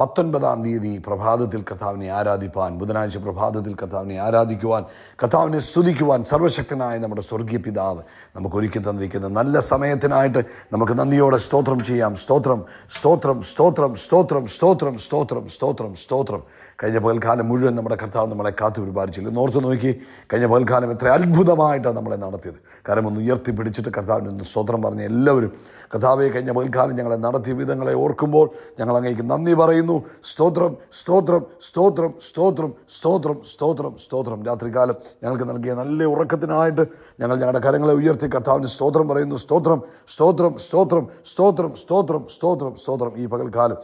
പത്തൊൻപതാം തീയതി പ്രഭാതത്തിൽ കഥാവിനെ ആരാധിപ്പാൻ ബുധനാഴ്ച പ്രഭാതത്തിൽ കഥാവിനെ ആരാധിക്കുവാൻ കഥാവിനെ സ്തുതിക്കുവാൻ സർവശക്തനായ നമ്മുടെ സ്വർഗീയ പിതാവ് നമുക്ക് ഒരുക്കി തന്നിരിക്കുന്ന. നല്ല സമയത്തിനായിട്ട് നമുക്ക് നന്ദിയോടെ സ്തോത്രം ചെയ്യാം. സ്തോത്രം സ്തോത്രം സ്തോത്രം സ്തോത്രം സ്തോത്രം സ്തോത്രം സ്തോത്രം സ്തോത്രം. കഴിഞ്ഞ പകൽക്കാലം മുഴുവൻ നമ്മുടെ കർത്താവ് നമ്മളെ കാത്തു പരിപാലിച്ചില്ല നോർത്ത് നോക്കി കഴിഞ്ഞ പകൽക്കാലം എത്ര അത്ഭുതമായിട്ടാണ് നമ്മളെ നടത്തിയത്. കാരണം ഒന്ന് ഉയർത്തിപ്പിടിച്ചിട്ട് കർത്താവിന് ഒന്ന് സ്തോത്രം പറഞ്ഞ എല്ലാവരും കർത്താവെ കഴിഞ്ഞ പകൽക്കാലം ഞങ്ങളെ നടത്തിയ വിധങ്ങളെ ഓർക്കുമ്പോൾ ഞങ്ങൾ അങ്ങേക്ക് നന്ദി പറയുന്നു. സ്തോത്രം സ്തോത്രം സ്തോത്രം സ്തോത്രം സ്തോത്രം സ്തോത്രം സ്തോത്രം രാത്രികാലം ഞങ്ങൾക്ക് നൽകിയ നല്ല ഉറക്കത്തിനായിട്ട് ഞങ്ങൾ ഞങ്ങളുടെ കരങ്ങളെ ഉയർത്തി കർത്താവിന് സ്തോത്രം പറയുന്നു സ്തോത്രം സ്തോത്രം സ്തോത്രം സ്തോത്രം സ്തോത്രം സ്തോത്രം സ്തോത്രം ഈ പകൽക്കാലം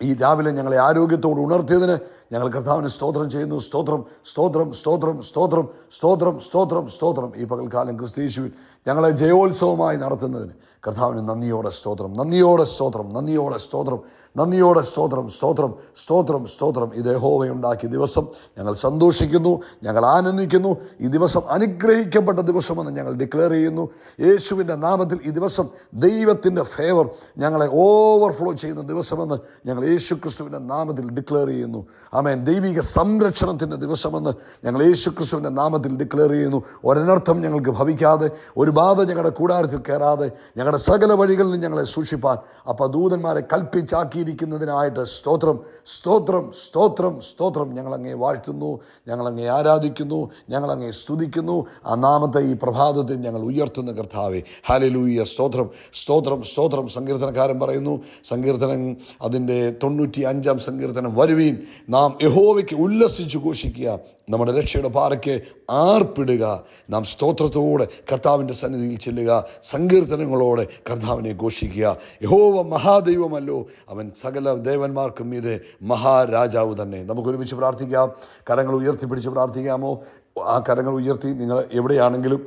ഈ രാവിലെ ഞങ്ങളെ ആരോഗ്യത്തോട് ഉണർത്തിയതിന് ഞങ്ങൾ കർത്താവിന് സ്തോത്രം ചെയ്യുന്നു. സ്തോത്രം സ്തോത്രം സ്തോത്രം സ്തോത്രം സ്തോത്രം സ്തോത്രം സ്തോത്രം ഈ പകൽക്കാലം ക്രിസ്തീശുവിൽ ഞങ്ങളെ ജയോത്സവമായി നടത്തുന്നതിന് കർത്താവിന് നന്ദിയോടെ സ്തോത്രം നന്ദിയോടെ സ്തോത്രം നന്ദിയോടെ സ്തോത്രം നന്ദിയോടെ സ്തോത്രം സ്തോത്രം സ്തോത്രം സ്തോത്രം. ഇത് ഹോവയുണ്ടാക്കിയ ദിവസം ഞങ്ങൾ സന്തോഷിക്കുന്നു ഞങ്ങൾ ആനന്ദിക്കുന്നു. ഈ ദിവസം അനുഗ്രഹിക്കപ്പെട്ട ദിവസമെന്ന് ഞങ്ങൾ ഡിക്ലെയർ ചെയ്യുന്നു. യേശുവിന്റെ നാമത്തിൽ ഈ ദിവസം ദൈവത്തിന്റെ ഫേവർ ഞങ്ങളെ ഓവർഫ്ലോ ചെയ്യുന്ന ദിവസമെന്ന് ഞങ്ങൾ യേശു ക്രിസ്തുവിന്റെ നാമത്തിൽ ഡിക്ലെയർ ചെയ്യുന്നു. ആമേൻ. ദൈവിക സംരക്ഷണത്തിന്റെ ദിവസമെന്ന് ഞങ്ങൾ യേശു ക്രിസ്തുവിന്റെ നാമത്തിൽ ഡിക്ലെയർ ചെയ്യുന്നു. ഒരനർത്ഥം ഞങ്ങൾക്ക് ഭവിക്കാതെ ഒരു ബാധ ഞങ്ങളുടെ കൂടാരത്തിൽ കയറാതെ ഞങ്ങളുടെ സകല വഴികളിലും ഞങ്ങളെ സൂക്ഷിപ്പാൻ അപ്പോൾ ദൂതന്മാരെ കൽപ്പിച്ചാക്കിയിരിക്കുന്നതിനായിട്ട് സ്തോത്രം സ്തോത്രം സ്തോത്രം സ്തോത്രം ഞങ്ങളങ്ങേ വാഴ്ത്തുന്നു ഞങ്ങളങ്ങേ ആരാധിക്കുന്നു ഞങ്ങളങ്ങേ സ്തുതിക്കുന്നു. ആ നാമത്തെ ഈ പ്രഭാതത്തിൽ ഞങ്ങൾ ഉയർത്തുന്ന കർത്താവെ. ഹാലലൂയ സ്തോത്രം സ്തോത്രം സ്തോത്രം. സങ്കീർത്തനക്കാരൻ പറയുന്നു സങ്കീർത്തനം അതിന്റെ തൊണ്ണൂറ്റി അഞ്ചാം സങ്കീർത്തനം. വരുവീൻ നാം യഹോവയ്ക്ക് ഉല്ലസിച്ച് ഘോഷിക്കുക. നമ്മുടെ രക്ഷയുടെ പാറയ്ക്ക് ആർപ്പിടുക. നാം സ്തോത്രത്തോടെ കർത്താവിന്റെ സന്നിധിയിൽ ചെല്ലുക. സങ്കീർത്തനങ്ങളോടെ കർത്താവിനെ ഘോഷിക്കുക. യഹോവ മഹാദൈവമല്ലോ. അവൻ സകല ദേവന്മാർക്കും ഇത് മഹാരാജാവ് തന്നെ. നമുക്ക് ഒരുമിച്ച് പ്രാർത്ഥിക്കാം. കരങ്ങൾ ഉയർത്തിപ്പിടിച്ച് പ്രാർത്ഥിക്കാമോ? ആ കരങ്ങൾ ഉയർത്തി നിങ്ങൾ എവിടെയാണെങ്കിലും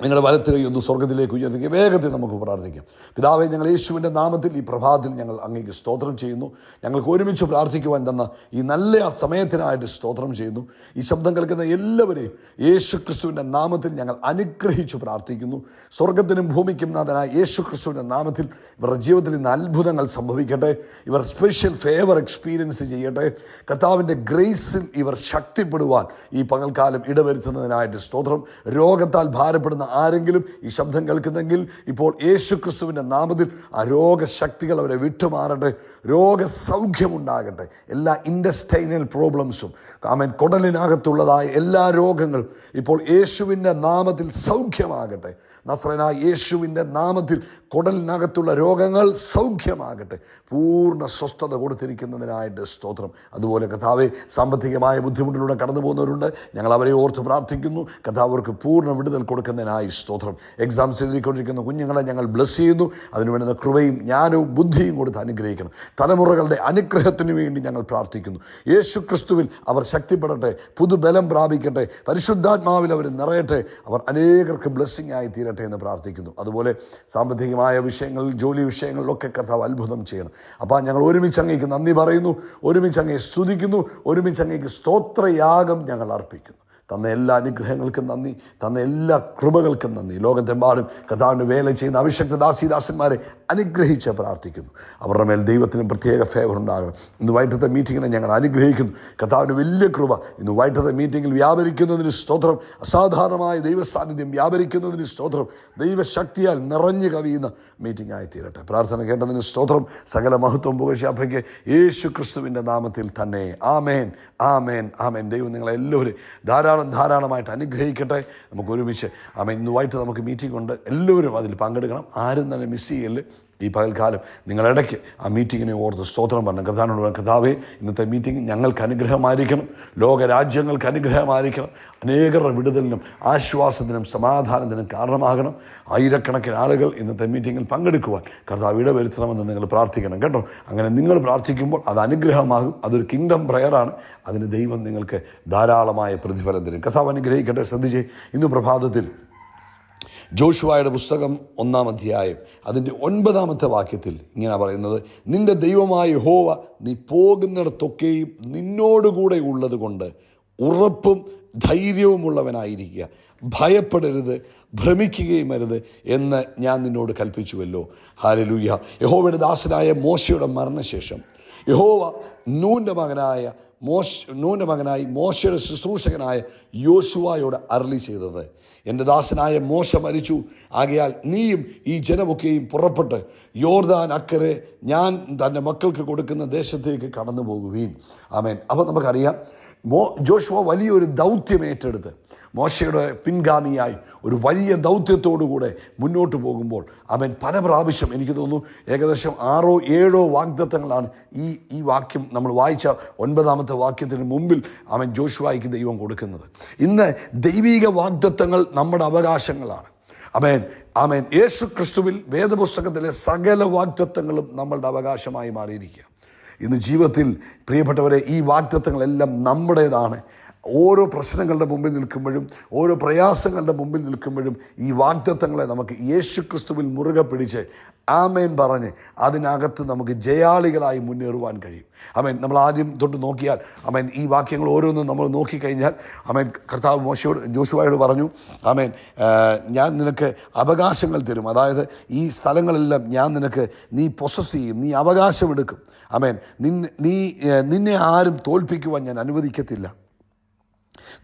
നിങ്ങളുടെ വലത്ത് ഒന്ന് സ്വർഗത്തിലേക്ക് ഉയർത്തിക്കുക. വേഗത്തിൽ നമുക്ക് പ്രാർത്ഥിക്കാം. പിതാവെ ഞങ്ങൾ യേശുവിന്റെ നാമത്തിൽ ഈ പ്രഭാതത്തിൽ ഞങ്ങൾ അങ്ങേക്ക് സ്തോത്രം ചെയ്യുന്നു. ഞങ്ങൾക്ക് ഒരുമിച്ച് പ്രാർത്ഥിക്കുവാൻ തന്ന ഈ നല്ല സമയത്തിനായിട്ട് സ്തോത്രം ചെയ്യുന്നു. ഈ ശബ്ദം കേൾക്കുന്ന എല്ലാവരെയും യേശു ക്രിസ്തുവിന്റെ നാമത്തിൽ ഞങ്ങൾ അനുഗ്രഹിച്ചു പ്രാർത്ഥിക്കുന്നു. സ്വർഗത്തിനും ഭൂമിക്കും നാഥനായ യേശു ക്രിസ്തുവിന്റെ നാമത്തിൽ ഇവരുടെ ജീവിതത്തിൽ ഇന്ന് അത്ഭുതങ്ങൾ സംഭവിക്കട്ടെ. ഇവർ സ്പെഷ്യൽ ഫേവർ എക്സ്പീരിയൻസ് ചെയ്യട്ടെ. കർത്താവിന്റെ ഗ്രേസിൽ ഇവർ ശക്തിപ്പെടുവാൻ ഈ പകൽക്കാലം ഇടവരുത്തുന്നതിനായിട്ട് സ്തോത്രം. രോഗത്താൽ ഭാരപ്പെടുന്ന ആരെങ്കിലും ഈ ശബ്ദം കേൾക്കുന്നെങ്കിൽ ഇപ്പോൾ യേശു ക്രിസ്തുവിന്റെ നാമത്തിൽ ആ രോഗശക്തികൾ അവരെ വിട്ടുമാറട്ടെ രോഗസൗഖ്യമുണ്ടാകട്ടെ എല്ലാ ഇൻഡസ്റ്റൈനൽ പ്രോബ്ലംസും ആമൻ കുടലിനകത്തുള്ളതായ എല്ലാ രോഗങ്ങളും ഇപ്പോൾ യേശുവിന്റെ നാമത്തിൽ സൗഖ്യമാകട്ടെ. നസ്രനായ യേശുവിന്റെ നാമത്തിൽ കുടലിനകത്തുള്ള രോഗങ്ങൾ സൗഖ്യമാകട്ടെ. പൂർണ സ്വസ്ഥത കൊടുത്തിരിക്കുന്നതിനായിട്ട് സ്തോത്രം. അതുപോലെ കഥാവെ സാമ്പത്തികമായ ബുദ്ധിമുട്ടിലൂടെ കടന്നു പോകുന്നവരുണ്ട് ഞങ്ങൾ അവരെ ഓർത്ത് പ്രാർത്ഥിക്കുന്നു. കഥാവർക്ക് പൂർണ വിടുതൽ കൊടുക്കുന്നതിനായി സ്തോത്രം എക്സാംസ് എഴുതിക്കൊണ്ടിരിക്കുന്ന കുഞ്ഞുങ്ങളെ ഞങ്ങൾ ബ്ലസ് ചെയ്യുന്നു. അതിനു വേണ്ടുന്ന കൃപയും ജ്ഞാനവും ബുദ്ധിയും കൊടുത്ത് അനുഗ്രഹിക്കണം. തലമുറകളുടെ അനുഗ്രഹത്തിന് വേണ്ടി ഞങ്ങൾ പ്രാർത്ഥിക്കുന്നു. യേശു ക്രിസ്തുവിൽ അവർ ശക്തിപ്പെടട്ടെ പുതുബലം പ്രാപിക്കട്ടെ പരിശുദ്ധാത്മാവിൽ അവർ നിറയട്ടെ അവർ അനേകർക്ക് ബ്ലെസ്സിങ് ആയി തീരട്ടെ എന്ന് പ്രാർത്ഥിക്കുന്നു. അതുപോലെ സാമ്പത്തികമായ വിഷയങ്ങളിൽ ജോലി വിഷയങ്ങളിലൊക്കെ കർത്താവ് അത്ഭുതം ചെയ്യണം. അപ്പോൾ ഞങ്ങൾ ഒരുമിച്ച് അങ്ങേക്ക് നന്ദി പറയുന്നു ഒരുമിച്ച് അങ്ങേ സ്തുതിക്കുന്നു ഒരുമിച്ച് അങ്ങേക്ക് സ്തോത്രയാഗം ഞങ്ങൾ അർപ്പിക്കുന്നു. തന്ന എല്ലാ അനുഗ്രഹങ്ങൾക്കും നന്ദി. തന്ന എല്ലാ കൃപകൾക്കും നന്ദി. ലോകത്തെമ്പാടും കഥാവിന്റെ വേല ചെയ്യുന്ന അഭിഷക്ത ദാസിദാസന്മാരെ അനുഗ്രഹിച്ച് പ്രാർത്ഥിക്കുന്നു. അവരുടെ മേൽ ദൈവത്തിന് പ്രത്യേക ഫേവർ ഉണ്ടാകണം. ഇന്ന് വൈകിട്ടത്തെ മീറ്റിങ്ങിനെ ഞങ്ങൾ അനുഗ്രഹിക്കുന്നു. കഥാവിന്റെ വലിയ കൃപ. ഇന്ന് വൈകിട്ടത്തെ മീറ്റിങ്ങിൽ വ്യാപരിക്കുന്നതിന് സ്തോത്രം. അസാധാരണമായ ദൈവസാന്നിധ്യം വ്യാപരിക്കുന്നതിന് സ്തോത്രം. ദൈവശക്തിയാൽ നിറഞ്ഞു കവിയുന്ന മീറ്റിംഗ് ആയി തീരട്ടെ പ്രാർത്ഥന കേട്ടതിന് സ്തോത്രം. സകല മഹത്വം പുകശാഭയ്ക്ക് യേശു ക്രിസ്തുവിന്റെ നാമത്തിൽ തന്നെ. ആമേൻ. ആമേൻ. ആമേൻ. ദൈവം നിങ്ങളെല്ലാവരും ധാരാളം ധാരാളമായിട്ട് അനുഗ്രഹിക്കട്ടെ. നമുക്ക് ഒരുമിച്ച് ആമേൻ. ഇന്ന് വൈകിട്ട് നമുക്ക് മീറ്റിംഗ് ഉണ്ട്. എല്ലാവരും അതിൽ പങ്കെടുക്കണം. ആരും തന്നെ മിസ് ചെയ്യൽ ഈ പകൽക്കാലം നിങ്ങളിടയ്ക്ക് ആ മീറ്റിങ്ങിനെ ഓർത്ത് സ്തോത്രം പറഞ്ഞു കഥാനോട് കഥാവേ ഇന്നത്തെ മീറ്റിംഗ് ഞങ്ങൾക്ക് അനുഗ്രഹമായിരിക്കണം. ലോകരാജ്യങ്ങൾക്ക് അനുഗ്രഹമായിരിക്കണം. അനേകരുടെ വിടുതലിനും ആശ്വാസത്തിനും സമാധാനത്തിനും കാരണമാകണം. ആയിരക്കണക്കിന് ആളുകൾ ഇന്നത്തെ മീറ്റിങ്ങിൽ പങ്കെടുക്കുവാൻ കർത്താവ് ഇടവരുത്തണമെന്ന് നിങ്ങൾ പ്രാർത്ഥിക്കണം കേട്ടോ. അങ്ങനെ നിങ്ങൾ പ്രാർത്ഥിക്കുമ്പോൾ അത് അനുഗ്രഹമാകും. അതൊരു കിങ്ഡം പ്രയറാണ് അതിന് ദൈവം നിങ്ങൾക്ക് ധാരാളമായ പ്രതിഫലം തരും. കഥാവ് അനുഗ്രഹിക്കട്ടെ. ശ്രദ്ധിച്ചേ. ഇന്ന് പ്രഭാതത്തിൽ ജോഷുവായുടെ പുസ്തകം ഒന്നാം അധ്യായം അതിന്റെ ഒൻപതാമത്തെ വാക്യത്തിൽ ഇങ്ങനെ പറയുന്നത് നിന്റെ ദൈവമായ ഹോവ നീ പോകുന്നിടത്തൊക്കെയും നിന്നോടുകൂടെ ഉള്ളത് കൊണ്ട് ഉറപ്പും ധൈര്യവുമുള്ളവനായിരിക്കുക. ഭയപ്പെടരുത് ഭ്രമിക്കുകയും അരുത് എന്ന് ഞാൻ നിന്നോട് കൽപ്പിച്ചുവല്ലോ. ഹാലലൂയ യഹോവയുടെ ദാസനായ മോശയുടെ മരണശേഷം. യഹോവ നൂന്റെ മകനായ മോശ നൂന്റെ മകനായി മോശയുടെ ശുശ്രൂഷകനായ യോശുവായോട് അരളി ചെയ്തത്. എന്റെ ദാസനായ മോശ മരിച്ചു. ആകയാൽ നീയും ഈ ജനമൊക്കെയും പുറപ്പെട്ട് യോർദാൻ അക്കരെ ഞാൻ തന്റെ മക്കൾക്ക് കൊടുക്കുന്ന ദേശത്തേക്ക് കടന്നു പോകുവീൻ ആമേൻ. അപ്പോൾ നമുക്കറിയാം മോ ജോഷുവ വലിയൊരു ദൗത്യം ഏറ്റെടുത്ത് മോശയുടെ പിൻഗാമിയായി ഒരു വലിയ ദൗത്യത്തോടുകൂടെ മുന്നോട്ട് പോകുമ്പോൾ അവൻ പല പ്രാവശ്യം എനിക്ക് തോന്നുന്നു ഏകദേശം ആറോ ഏഴോ വാഗ്ദത്തങ്ങളാണ് ഈ ഈ വാക്യം നമ്മൾ വായിച്ച ഒൻപതാമത്തെ വാക്യത്തിന് മുമ്പിൽ അവൻ ജോഷുവായിക്ക് ദൈവം കൊടുക്കുന്നത്. ഇന്ന് ദൈവിക വാഗ്ദത്തങ്ങൾ നമ്മുടെ അവകാശങ്ങളാണ്. അമേൻ ആമേൻ യേശു ക്രിസ്തുവിൽ വേദപുസ്തകത്തിലെ സകല വാഗ്ദത്തങ്ങളും നമ്മളുടെ അവകാശമായി മാറിയിരിക്കുക ഇന്ന് ജീവിതത്തിൽ പ്രിയപ്പെട്ടവരെ ഈ വാഗ്ദത്തങ്ങളെല്ലാം നമ്മുടേതാണ്. ഓരോ പ്രശ്നങ്ങളുടെ മുമ്പിൽ നിൽക്കുമ്പോഴും ഓരോ പ്രയാസങ്ങളുടെ മുമ്പിൽ നിൽക്കുമ്പോഴും ഈ വാഗ്ദത്തങ്ങളെ നമുക്ക് യേശു ക്രിസ്തുവിൽ മുറുകെ പിടിച്ച് ആമേൻ പറഞ്ഞ് അതിനകത്ത് നമുക്ക് ജയാളികളായി മുന്നേറുവാൻ കഴിയും. അമേൻ നമ്മൾ ആദ്യം തൊട്ട് നോക്കിയാൽ അമേൻ ഈ വാക്യങ്ങൾ ഓരോന്നും നമ്മൾ നോക്കിക്കഴിഞ്ഞാൽ അമേൻ കർത്താവ് മോശയോട് ജോഷുവായോട് പറഞ്ഞു അമേൻ ഞാൻ നിനക്ക് അവകാശങ്ങൾ തരും. അതായത് ഈ സ്ഥലങ്ങളെല്ലാം ഞാൻ നിനക്ക് നീ പൊസസ് ചെയ്യും നീ അവകാശമെടുക്കും. അമേൻ നിന്നെ നീ നിന്നെ ആരും തോൽപ്പിക്കുവാൻ ഞാൻ അനുവദിക്കത്തില്ല.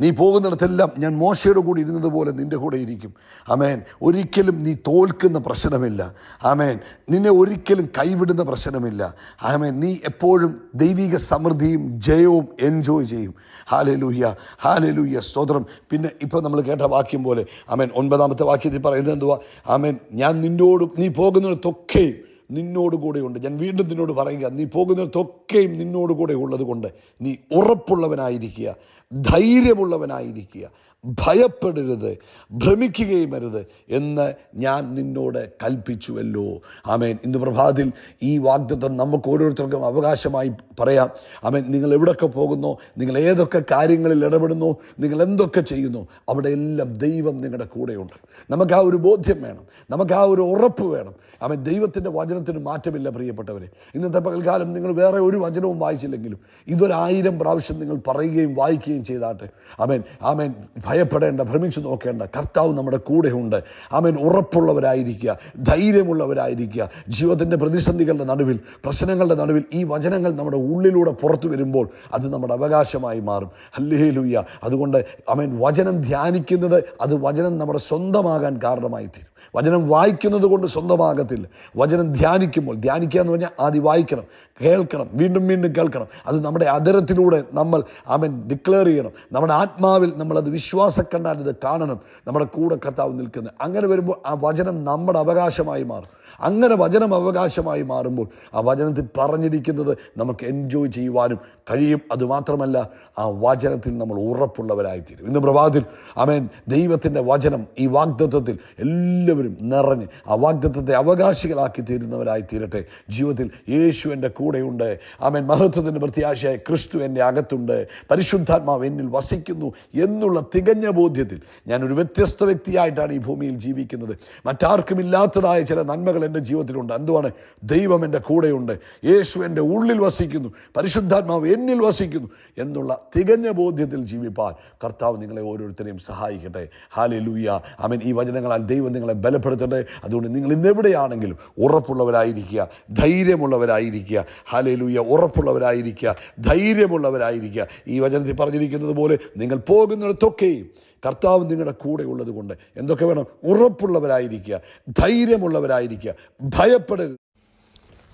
നീ പോകുന്നിടത്തെല്ലാം ഞാൻ മോശയുടെ കൂടെ ഇരുന്നത് പോലെ നിന്റെ കൂടെ ഇരിക്കും. അമേൻ ഒരിക്കലും നീ തോൽക്കുന്ന പ്രശ്നമില്ല. ആമേൻ. നിന്നെ ഒരിക്കലും കൈവിടുന്ന പ്രശ്നമില്ല. ആമേൻ. നീ എപ്പോഴും ദൈവിക സമൃദ്ധിയും ജയവും എൻജോയ് ചെയ്യും. ഹാലലൂഹ്യ ഹാലലൂഹ്യ സ്തോത്രം. പിന്നെ ഇപ്പോൾ നമ്മൾ കേട്ട വാക്യം പോലെ ആമേൻ ഒൻപതാമത്തെ വാക്യത്തിൽ പറയുന്നത് എന്തുവാ? ആമേൻ. ഞാൻ നിന്നോടും നീ പോകുന്നിടത്തൊക്കെയും നിന്നോട് കൂടെയുണ്ട്. ഞാൻ വീണ്ടും നിന്നോട് പറയുക നീ പോകുന്നതൊക്കെയും നിന്നോട് കൂടെ ഉള്ളത് കൊണ്ട് നീ ഉറപ്പുള്ളവനായിരിക്കുക ധൈര്യമുള്ളവനായിരിക്കുക ഭയപ്പെടരുത് ഭ്രമിക്കുകയും അരുത് എന്ന് ഞാൻ നിന്നോട് കൽപ്പിച്ചുവല്ലോ. ആമേൻ. ഇന്ന് പ്രഭാതത്തിൽ ഈ വാഗ്ദത്തം നമുക്ക് ഓരോരുത്തർക്കും അവകാശമായി പറയാം. ആമേൻ. നിങ്ങൾ എവിടൊക്കെ പോകുന്നു നിങ്ങൾ ഏതൊക്കെ കാര്യങ്ങളിൽ ഇടപെടുന്നു നിങ്ങൾ എന്തൊക്കെ ചെയ്യുന്നു അവിടെ എല്ലാം ദൈവം നിങ്ങളുടെ കൂടെയുണ്ട്. നമുക്ക് ആ ഒരു ബോധ്യം വേണം നമുക്ക് ആ ഒരു ഉറപ്പ് വേണം. ആമേൻ. ദൈവത്തിന്റെ വചനത്തിന് മാറ്റമില്ല പ്രിയപ്പെട്ടവരെ. ഇന്നത്തെ പകൽക്കാലം നിങ്ങൾ വേറെ ഒരു വചനവും വായിച്ചില്ലെങ്കിലും ഇതൊരായിരം പ്രാവശ്യം നിങ്ങൾ പറയുകയും വായിക്കുകയും ചെയ്താട്ടെ. ആമേൻ. ആമേൻ. ഭയപ്പെടേണ്ട ഭ്രമിച്ചു നോക്കേണ്ട കർത്താവ് നമ്മുടെ കൂടെയുണ്ട്. ആമേൻ. ഉറപ്പുള്ളവരായിരിക്കുക ധൈര്യമുള്ളവരായിരിക്കുക. ജീവിതത്തിന്റെ പ്രതിസന്ധികളുടെ നടുവിൽ പ്രശ്നങ്ങളുടെ നടുവിൽ ഈ വചനങ്ങൾ നമ്മുടെ ഉള്ളിലൂടെ പുറത്തു വരുമ്പോൾ അത് നമ്മുടെ അവകാശമായി മാറും. ഹല്ലേ ലുയ്യ അതുകൊണ്ട് ആമേൻ വചനം ധ്യാനിക്കുന്നത് അത് വചനം നമ്മുടെ സ്വന്തമാകാൻ കാരണമായി തീരും വചനം വായിക്കുന്നത് കൊണ്ട് സ്വന്തമാകത്തില്ല. വചനം ധ്യാനിക്കുമ്പോൾ ധ്യാനിക്കുക എന്ന് പറഞ്ഞാൽ ആദ്യം വായിക്കണം കേൾക്കണം വീണ്ടും വീണ്ടും കേൾക്കണം. അത് നമ്മുടെ അതരത്തിലൂടെ നമ്മൾ അവൻ ഡിക്ലെയർ ചെയ്യണം. നമ്മുടെ ആത്മാവിൽ നമ്മളത് വിശ്വാസം കണ്ടാൽ ഇത് കാണണം. നമ്മുടെ കൂടെ കർത്താവ് നിൽക്കുന്നത് അങ്ങനെ വരുമ്പോൾ ആ വചനം നമ്മുടെ അവകാശമായി മാറും. അങ്ങനെ വചനം അവകാശമായി മാറുമ്പോൾ ആ വചനത്തിൽ പറഞ്ഞിരിക്കുന്നത് നമുക്ക് എൻജോയ് ചെയ്യുവാനും കഴിയും. അതുമാത്രമല്ല ആ വചനത്തിൽ നമ്മൾ ഉറപ്പുള്ളവരായിത്തീരും. ഇന്ന് പ്രഭാതത്തിൽ അമേൻ ദൈവത്തിന്റെ വചനം ഈ വാഗ്ദത്വത്തിൽ എല്ലാവരും നിറഞ്ഞ് ആ വാഗ്ദത്വത്തെ അവകാശികളാക്കി തീരുന്നവരായി തീരട്ടെ ജീവിതത്തിൽ യേശു എന്റെ കൂടെയുണ്ട്. അമേൻ മഹത്വത്തിന്റെ പ്രത്യാശയായ ക്രിസ്തു എന്റെ അകത്തുണ്ട്. പരിശുദ്ധാത്മാവ് എന്നിൽ വസിക്കുന്നു എന്നുള്ള തികഞ്ഞ ബോധ്യത്തിൽ ഞാനൊരു വ്യത്യസ്ത വ്യക്തിയായിട്ടാണ് ഈ ഭൂമിയിൽ ജീവിക്കുന്നത്. മറ്റാർക്കും ഇല്ലാത്തതായ ചില നന്മകൾ എന്റെ ജീവിതത്തിലുണ്ട്. എന്തുവാണ്? ദൈവം എന്റെ കൂടെയുണ്ട്. യേശു എന്റെ ഉള്ളിൽ വസിക്കുന്നു. പരിശുദ്ധാത്മാവ് എന്നിൽ വസിക്കുന്നു എന്നുള്ള തികഞ്ഞ ബോധ്യത്തിൽ ജീവിപ്പാൻ കർത്താവ് നിങ്ങളെ ഓരോരുത്തരെയും സഹായിക്കട്ടെ. ഹാലി ലൂയ അവൻ ഈ വചനങ്ങളാൽ ദൈവം നിങ്ങളെ ബലപ്പെടുത്തട്ടെ. അതുകൊണ്ട് നിങ്ങൾ ഇന്നെവിടെയാണെങ്കിലും ഉറപ്പുള്ളവരായിരിക്കുക. ധൈര്യമുള്ളവരായിരിക്കുക. ഹാലി ലൂയ ഉറപ്പുള്ളവരായിരിക്കുക. ധൈര്യമുള്ളവരായിരിക്കുക. ഈ വചനത്തിൽ പറഞ്ഞിരിക്കുന്നത് പോലെ നിങ്ങൾ പോകുന്നിടത്തൊക്കെയും കർത്താവ് നിങ്ങളുടെ കൂടെ ഉള്ളത് കൊണ്ട് എന്തൊക്കെ വേണം? ഉറപ്പുള്ളവരായിരിക്കുക ധൈര്യമുള്ളവരായിരിക്കുക ഭയപ്പെടരുത്.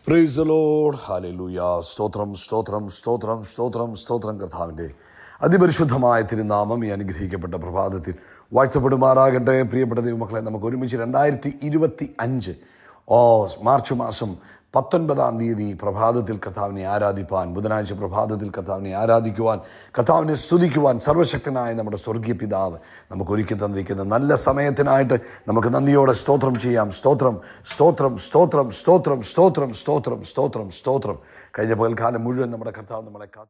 പ്രൈസ് ലോഡ് സ്തോത്രം സ്തോത്രം സ്തോത്രം സ്തോത്രം സ്തോത്രം കർത്താവിന്റെ അതിപരിശുദ്ധമായ തിരുനാമം ഈ അനുഗ്രഹിക്കപ്പെട്ട പ്രഭാതത്തിൽ വാഴ്ത്തപ്പെടുമാറാകട്ടെ. പ്രിയപ്പെട്ട ദൈവമക്കളെ നമുക്ക് ഒരുമിച്ച് രണ്ടായിരത്തി ഇരുപത്തി അഞ്ച് ഓ മാർച്ച് മാസം പത്തൊൻപതാം തീയതി പ്രഭാതത്തിൽ കഥാവിനെ ആരാധിപ്പാൻ ബുധനാഴ്ച പ്രഭാതത്തിൽ കഥാവിനെ ആരാധിക്കുവാൻ കഥാവിനെ സ്തുതിക്കുവാൻ സർവശക്തനായ നമ്മുടെ സ്വർഗീയ പിതാവ് നമുക്ക് ഒരുക്കി തന്നിരിക്കുന്ന. നല്ല സമയത്തിനായിട്ട് നമുക്ക് നന്ദിയോടെ സ്തോത്രം ചെയ്യാം. സ്തോത്രം സ്തോത്രം സ്തോത്രം സ്തോത്രം സ്തോത്രം സ്തോത്രം സ്തോത്രം സ്തോത്രം. കഴിഞ്ഞ പകൽക്കാലം മുഴുവൻ നമ്മുടെ കർത്താവ് നമ്മളെ കാത്തു